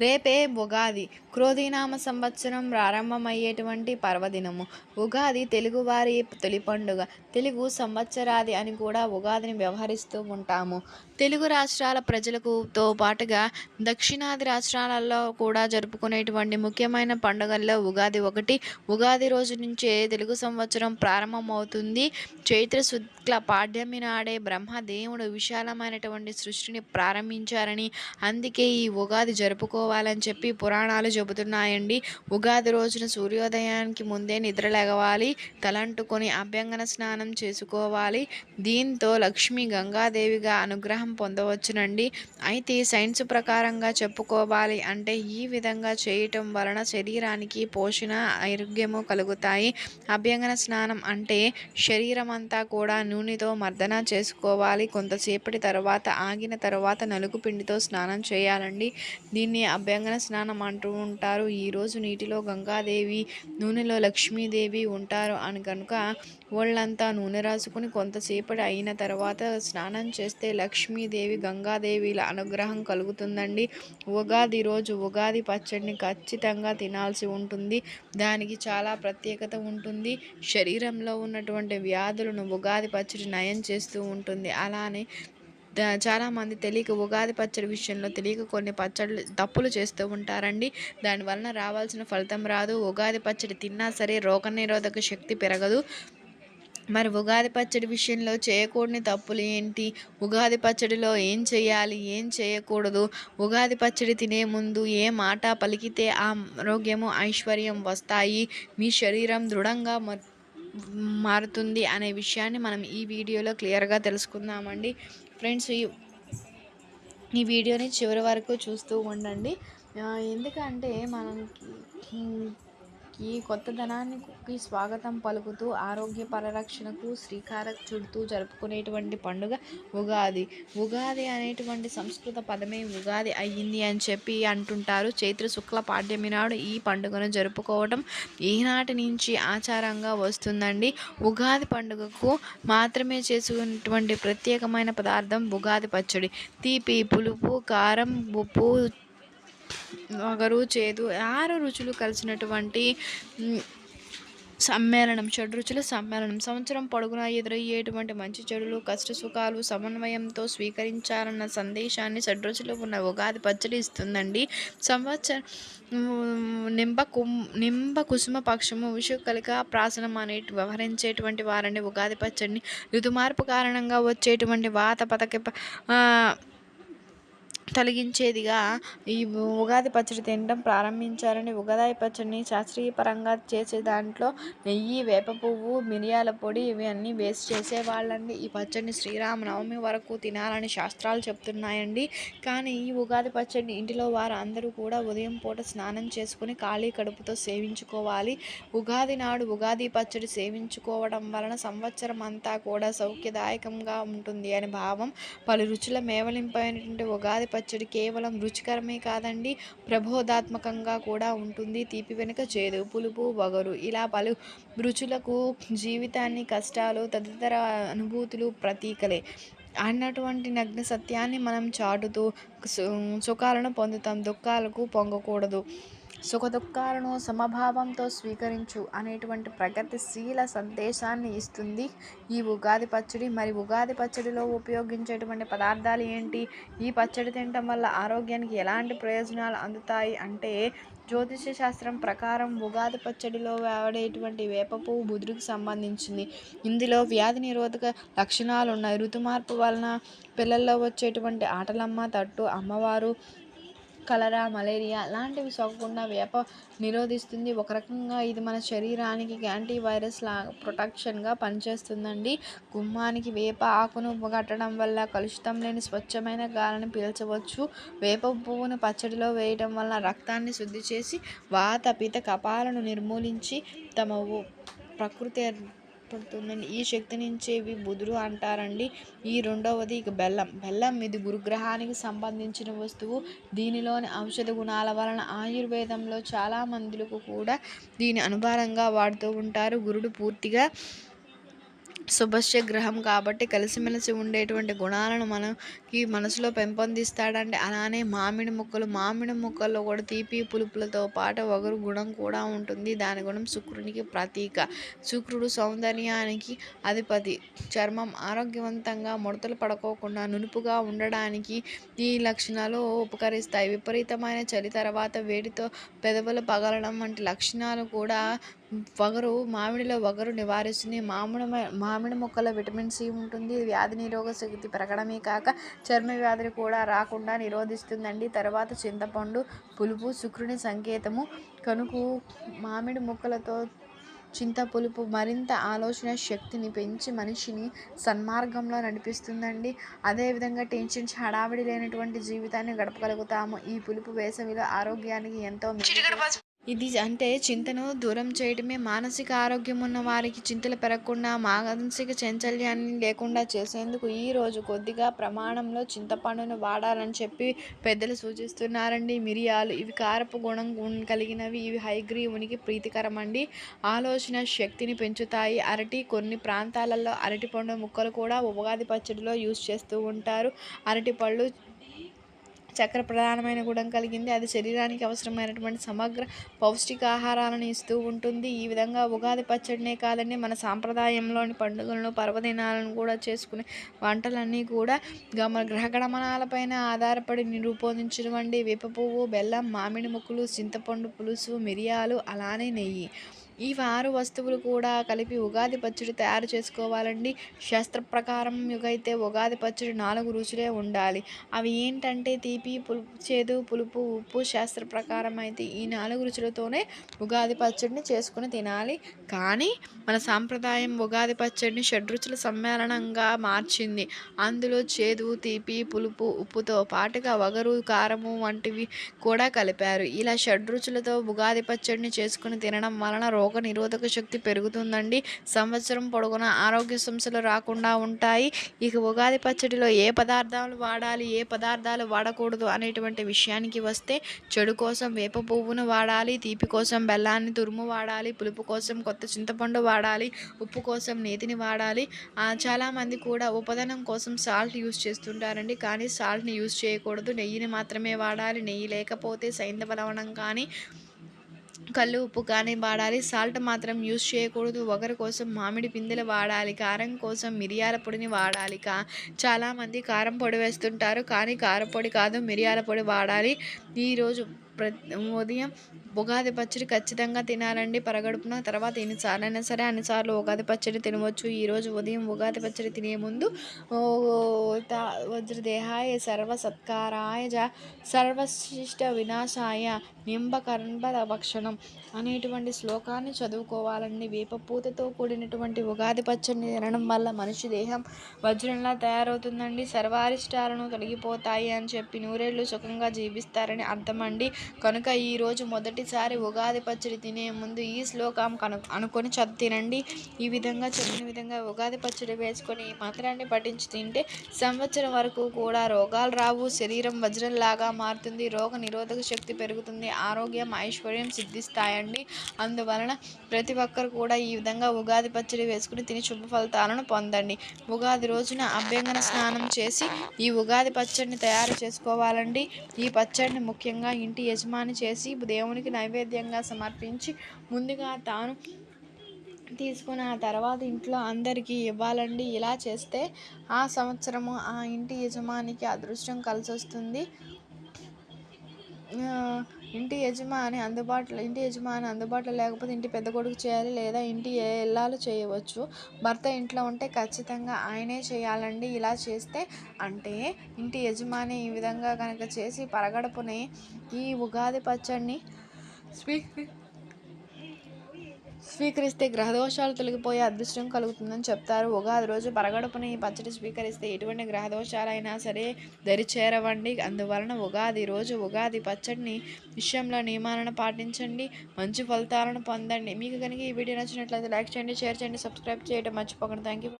రేపే ఉగాది క్రోధీనామ సంవత్సరం ప్రారంభమయ్యేటువంటి పర్వదినము. ఉగాది తెలుగువారి తొలి పండుగ. తెలుగు సంవత్సరాది అని కూడా ఉగాదిని వ్యవహరిస్తూ ఉంటాము. తెలుగు రాష్ట్రాల ప్రజలకుతో పాటుగా దక్షిణాది రాష్ట్రాలలో కూడా జరుపుకునేటువంటి ముఖ్యమైన పండుగల్లో ఉగాది ఒకటి. ఉగాది రోజు నుంచే తెలుగు సంవత్సరం ప్రారంభమవుతుంది. చైత్ర శుక్ల పాడ్యమి నాడే బ్రహ్మదేవుడు విశాలమైనటువంటి సృష్టిని ప్రారంభించారని అందుకే ఈ ఉగాది జరుపుకోవాలని చెప్పి పురాణాలు చెబుతున్నాయండి. ఉగాది రోజున సూర్యోదయానికి ముందే నిద్ర లెగవాలి తలంటుకొని అభ్యంగన స్నానం చేసుకోవాలి. దీంతో లక్ష్మి గంగాదేవిగా అనుగ్రహం పొందవచ్చునండి. అయితే సైన్స్ ప్రకారంగా చెప్పుకోవాలి అంటే ఈ విధంగా చేయటం వలన శరీరానికి పోషణ ఆరోగ్యము కలుగుతాయి. అభ్యంగన స్నానం అంటే శరీరం అంతా కూడా నూనెతో మర్దన చేసుకోవాలి. కొంతసేపటి తర్వాత ఆగిన తర్వాత నలుగు పిండితో స్నానం చేయాలండి. దీన్ని అభ్యంగన స్నానం అంటూ ఉంటారు. ఈరోజు నీటిలో గంగాదేవి నూనెలో లక్ష్మీదేవి ఉంటారు అని కనుక ఒళ్ళంతా నూనె రాసుకుని కొంతసేపటి అయిన తర్వాత స్నానం చేస్తే లక్ష్మీదేవి గంగాదేవిల అనుగ్రహం కలుగుతుందండి. ఉగాది రోజు ఉగాది పచ్చడిని ఖచ్చితంగా తినాల్సి ఉంటుంది. దానికి చాలా ప్రత్యేకత ఉంటుంది. శరీరంలో ఉన్నటువంటి వ్యాధులను ఉగాది పచ్చడి నయం చేస్తూ ఉంటుంది. అలానే చాలామంది తెలియక ఉగాది పచ్చడి విషయంలో తెలియక కొన్ని పచ్చళ్ళు తప్పులు చేస్తూ ఉంటారండి. దానివలన రావాల్సిన ఫలితం రాదు. ఉగాది పచ్చడి తిన్నా సరే రోగనిరోధక శక్తి పెరగదు. మరి ఉగాది పచ్చడి విషయంలో చేయకూడని తప్పులు ఏంటి? ఉగాది పచ్చడిలో ఏం చేయాలి? ఏం చేయకూడదు? ఉగాది పచ్చడి తినే ముందు ఏ మాట పలికితే ఆ ఆరోగ్యము ఐశ్వర్యం వస్తాయి? మీ శరీరం దృఢంగా మారుతుంది అనే విషయాన్ని మనం ఈ వీడియోలో క్లియర్గా తెలుసుకుందామండి. ఫ్రెండ్స్ ఈ ఈ వీడియోని చివరి వరకు చూస్తూ ఉండండి. ఎందుకంటే మనకి ఈ కొత్తదనానికి స్వాగతం పలుకుతూ ఆరోగ్య పరిరక్షణకు శ్రీకారం చుడుతూ జరుపుకునేటువంటి పండుగ ఉగాది. ఉగాది అనేటువంటి సంస్కృత పదమే ఉగాది అయ్యింది అని చెప్పి అంటుంటారు. చైత్ర శుక్ల పాడ్యమి నాడు ఈ పండుగను జరుపుకోవటం ఈనాటి నుంచి ఆచారంగా వస్తుందండి. ఉగాది పండుగకు మాత్రమే చేసుకున్నటువంటి ప్రత్యేకమైన పదార్థం ఉగాది పచ్చడి. తీపి పులుపు కారం ఉప్పు వగరు చేదు ఆరు రుచులు కలిసినటువంటి సమ్మేళనం షడ్రుచుల సమ్మేళనం. సంవత్సరం పొడుగునా ఎదురయ్యేటువంటి మంచి చెడులు కష్ట సుఖాలు సమన్వయంతో స్వీకరించాలన్న సందేశాన్ని షడ్రుచులు ఉన్న ఉగాది పచ్చడి ఇస్తుందండి. సంవత్సరం నింబ కుం నింబ కుసుమ పక్షము విషుకలిక ప్రాసనం అనే వ్యవహరించేటువంటి వారండి ఉగాది పచ్చడిని. ఋతుమార్పు కారణంగా వచ్చేటువంటి వాత పథక తొలగించేదిగా ఈ ఉగాది పచ్చడి తినడం ప్రారంభించారని ఉగాది పచ్చడిని శాస్త్రీయ పరంగా చేసే దాంట్లో నెయ్యి వేప పువ్వు మిరియాల పొడి ఇవి అన్నీ వేసి చేసేవాళ్ళండి. ఈ పచ్చడిని శ్రీరామనవమి వరకు తినాలని శాస్త్రాలు చెప్తున్నాయండి. కానీ ఈ ఉగాది పచ్చడిని ఇంటిలో వారు అందరూ కూడా ఉదయం పూట స్నానం చేసుకుని ఖాళీ కడుపుతో సేవించుకోవాలి. ఉగాది నాడు ఉగాది పచ్చడి సేవించుకోవడం వలన సంవత్సరం అంతా కూడా సౌఖ్యదాయకంగా ఉంటుంది అని భావం. పలు రుచుల మేవలింపైనటువంటి ఉగాది పచ్చడి కేవలం రుచికరమే కాదండి ప్రబోధాత్మకంగా కూడా ఉంటుంది. తీపి వెనుక చేదు పులుపు వగరు ఇలా పలు రుచులకు జీవితాన్ని కష్టాలు తదితర అనుభూతులు ప్రతీకలే. అన్నటువంటి నగ్న సత్యాన్ని మనం చాటుతూ సుఖాలను పొందుతాం. దుఃఖాలకు పొంగకూడదు. సుఖదుఖాలను సమభావంతో స్వీకరించు అనేటువంటి ప్రగతిశీల సందేశాన్ని ఇస్తుంది ఈ ఉగాది పచ్చడి. మరి ఉగాది పచ్చడిలో ఉపయోగించేటువంటి పదార్థాలు ఏంటి? ఈ పచ్చడి తినటం వల్ల ఆరోగ్యానికి ఎలాంటి ప్రయోజనాలు అందుతాయి? అంటే జ్యోతిష శాస్త్రం ప్రకారం ఉగాది పచ్చడిలో వాడేటువంటి వేపపువ్వు బుధుడికి సంబంధించింది. ఇందులో వ్యాధి నిరోధక లక్షణాలు ఉన్నాయి ఋతుమార్పు వలన పిల్లల్లో వచ్చేటువంటి ఆటలమ్మ తట్టు అమ్మవారు కలరా మలేరియా లాంటివి సోకకుండా వేప నిరోధిస్తుంది. ఒక రకంగా ఇది మన శరీరానికి యాంటీ వైరస్ లా ప్రొటెక్షన్గా పనిచేస్తుందండి. గుమ్మానికి వేప ఆకును కట్టడం వల్ల కలుషితం లేని స్వచ్ఛమైన గాలిని పీల్చవచ్చు. వేప పువ్వును పచ్చడిలో వేయడం వల్ల రక్తాన్ని శుద్ధి చేసి వాత పిత కపాలను నిర్మూలించి తమ ప్రకృతి పడుతుందండి ఈ శక్తి నుంచేవి బుధుడు అంటారండి. ఈ రెండవది ఇక బెల్లం. బెల్లం ఇది గురుగ్రహానికి సంబంధించిన వస్తువు. దీనిలోని ఔషధ గుణాల వలన ఆయుర్వేదంలో చాలా మందులకు కూడా దీని అనుభారంగా వాడుతూ ఉంటారు. గురుడు పూర్తిగా శుభస్య గ్రహం కాబట్టి కలిసిమెలిసి ఉండేటువంటి గుణాలను మనకి మనసులో పెంపొందిస్తాడండి అలానే మామిడి ముక్కలు మామిడి ముక్కల్లో కూడా తీపి పులుపులతో పాటు వగరు గుణం కూడా ఉంటుంది. దాని గుణం శుక్రునికి ప్రతీక. శుక్రుడు సౌందర్యానికి అధిపతి. చర్మం ఆరోగ్యవంతంగా ముడతలు పడుకోకుండా నునుపుగా ఉండడానికి ఈ లక్షణాలు ఉపకరిస్తాయి. విపరీతమైన చలి తర్వాత వేడితో పెదవులు పగలడం వంటి లక్షణాలు కూడా వగరు మామిడిలో వగరు నివారిస్తుంది. మామిడి మామిడి మొక్కలో విటమిన్ సి ఉంటుంది. వ్యాధి నిరోధక శక్తి పెరగడమే కాక చర్మ వ్యాధులు కూడా రాకుండా నిరోధిస్తుందండి. తర్వాత చింతపండు పులుపు శుక్రుని సంకేతము కనుక మామిడి మొక్కలతో చింత పులుపు మరింత ఆలోచన శక్తిని పెంచి మనిషిని సన్మార్గంలో నడిపిస్తుందండి. అదేవిధంగా టెన్షన్ హడావిడి లేనటువంటి జీవితాన్ని గడపగలుగుతాము. ఈ పులుపు వేసవిలో ఆరోగ్యానికి ఎంతో ఇది అంటే చింతను దూరం చేయడమే. మానసిక ఆరోగ్యం ఉన్న వారికి చింతలు పెరగకుండా మానసిక చంచల్యాన్ని లేకుండా చేసేందుకు ఈ రోజు కొద్దిగా ప్రమాణంలో చింతపండును వాడాలని చెప్పి పెద్దలు సూచిస్తున్నారండి. మిరియాలు ఇవి కారపు గుణం కలిగినవి. ఇవి హైగ్రీవునికి ప్రీతికరం ప్రీతికరమండి. ఆలోచన శక్తిని పెంచుతాయి. అరటి కొన్ని ప్రాంతాలలో అరటిపండు ముక్కలు కూడా ఉగాది పచ్చడిలో యూజ్ చేస్తూ ఉంటారు. అరటిపళ్ళు చక్కెర ప్రధానమైన గుణం కలిగింది. అది శరీరానికి అవసరమైనటువంటి సమగ్ర పౌష్టికాహారాలను ఇస్తూ ఉంటుంది. ఈ విధంగా ఉగాది పచ్చడినే కాదండి మన సాంప్రదాయంలోని పండుగలను పర్వదినాలను కూడా చేసుకునే వంటలన్నీ కూడా గమ గ్రహగణమనాలపైన ఆధారపడి రూపొందించినవండి. వేప పువ్వు బెల్లం మామిడి ముక్కలు చింతపండు పులుసు మిరియాలు అలానే నెయ్యి. ఈ ఆరు వస్తువులు కూడా కలిపి ఉగాది పచ్చడి తయారు చేసుకోవాలండి. శాస్త్ర ప్రకారం యుగైతే ఉగాది పచ్చడి నాలుగు రుచులే ఉండాలి. అవి ఏంటంటే తీపి పులుపు చేదు పులుపు ఉప్పు శాస్త్ర ప్రకారం అయితే ఈ నాలుగు రుచులతోనే ఉగాది పచ్చడిని చేసుకుని తినాలి. కానీ మన సాంప్రదాయం ఉగాది పచ్చడిని షడ్రుచుల సమ్మేళనంగా మార్చింది. అందులో చేదు తీపి పులుపు ఉప్పుతో పాటుగా వగరు కారము వంటివి కూడా కలిపారు. ఇలా షడ్రుచులతో ఉగాది పచ్చడిని చేసుకుని తినడం వలన రో రోగ నిరోధక శక్తి పెరుగుతుందండి. సంవత్సరం పొడుగున ఆరోగ్య సమస్యలు రాకుండా ఉంటాయి. ఇక ఉగాది పచ్చడిలో ఏ పదార్థాలు వాడాలి ఏ పదార్థాలు వాడకూడదు అనేటువంటి విషయానికి వస్తే చెడు కోసం వేప పువ్వును వాడాలి తీపి కోసం బెల్లాన్ని తురుము వాడాలి పులుపు కోసం కొత్త చింతపండు వాడాలి ఉప్పు కోసం నేతిని వాడాలి. చాలామంది కూడా ఉపదనం కోసం సాల్ట్ యూస్ చేస్తుంటారండి. కానీ సాల్ట్ని యూస్ చేయకూడదు. నెయ్యిని మాత్రమే వాడాలి. నెయ్యి లేకపోతే సైంధవ లవణం కానీ కళ్ళు ఉప్పు కానీ వాడాలి. సాల్ట్ మాత్రం యూజ్ చేయకూడదు. ఒకరి కోసం మామిడి పిందెలు వాడాలి. కారం కోసం మిరియాల పొడిని వాడాలి. కా చాలామంది కారం పొడి వేస్తుంటారు. కానీ కారపొడి కాదు మిరియాల పొడి వాడాలి. ఈరోజు ఉదయం ఉగాది పచ్చడి ఖచ్చితంగా తినాలండి. పరగడుపున తర్వాత ఎన్నిసార్లైనా సరే అన్నిసార్లు ఉగాది పచ్చడి తినవచ్చు. ఈరోజు ఉదయం ఉగాది పచ్చడి తినే ముందు వజ్రదేహాయ సర్వ సత్కారాయ సర్వశిష్ట వినాశాయ నింబకర్ణ భక్షణం అనేటువంటి శ్లోకాన్ని చదువుకోవాలండి. వేపపూతతో కూడినటువంటి ఉగాది పచ్చడిని తినడం వల్ల మనిషి దేహం వజ్రంలా తయారవుతుందండి. సర్వారిష్టాలను తొలగిపోతాయి అని చెప్పి నూరేళ్ళు సుఖంగా జీవిస్తారని అర్థమండి. కనుక ఈరోజు మొదటిసారి ఉగాది పచ్చడి తినే ముందు ఈ శ్లోకం కను అనుకొని చదు తినండి. ఈ విధంగా చెప్పిన విధంగా ఉగాది పచ్చడి వేసుకొని ఈ మంత్రాన్ని పఠించి తింటే సంవత్సరం వరకు కూడా రోగాలు రావు. శరీరం వజ్రంలాగా మారుతుంది. రోగ నిరోధక శక్తి పెరుగుతుంది. ఆరోగ్యం ఐశ్వర్యం సిద్ధిస్తాయండి. అందువలన ప్రతి ఒక్కరు కూడా ఈ విధంగా ఉగాది పచ్చడి వేసుకుని తిని శుభ ఫలితాలను పొందండి. ఉగాది రోజున అభ్యంగన స్నానం చేసి ఈ ఉగాది పచ్చడిని తయారు చేసుకోవాలండి. ఈ పచ్చడిని ముఖ్యంగా ఇంటి యజమాని చేసి దేవునికి నైవేద్యంగా సమర్పించి ముందుగా తాను తీసుకుని ఆ తర్వాత ఇంట్లో అందరికీ ఇవ్వాలండి. ఇలా చేస్తే ఆ సంవత్సరము ఆ ఇంటి యజమానికి అదృష్టం కలిసి వస్తుంది ఇంటి యజమాని అందుబాటులో ఇంటి యజమాని అందుబాటులో లేకపోతే ఇంటి పెద్ద కొడుకు చేయాలి లేదా ఇంటి ఇల్లాలు చేయవచ్చు. భర్త ఇంట్లో ఉంటే ఖచ్చితంగా ఆయనే చేయాలండి. ఇలా చేస్తే అంటే ఇంటి యజమాని ఈ విధంగా కనుక చేసి పరగడుపుని ఈ ఉగాది పచ్చడిని స్వీకరి స్వీకరిస్తే గ్రహదోషాలు తొలగిపోయే అదృష్టం కలుగుతుందని చెప్తారు. ఉగాది రోజు పరగడుపున ఈ పచ్చడి స్వీకరిస్తే ఎటువంటి గ్రహదోషాలైనా సరే దరిచేరవండి. అందువలన ఉగాది రోజు ఉగాది పచ్చడిని విషయంలో నియమాలను పాటించండి. మంచి ఫలితాలను పొందండి. మీకు కనుక ఈ వీడియో నచ్చినట్లయితే లైక్ చేయండి షేర్ చేయండి సబ్స్క్రైబ్ చేయడం మర్చిపోకండి. Thank you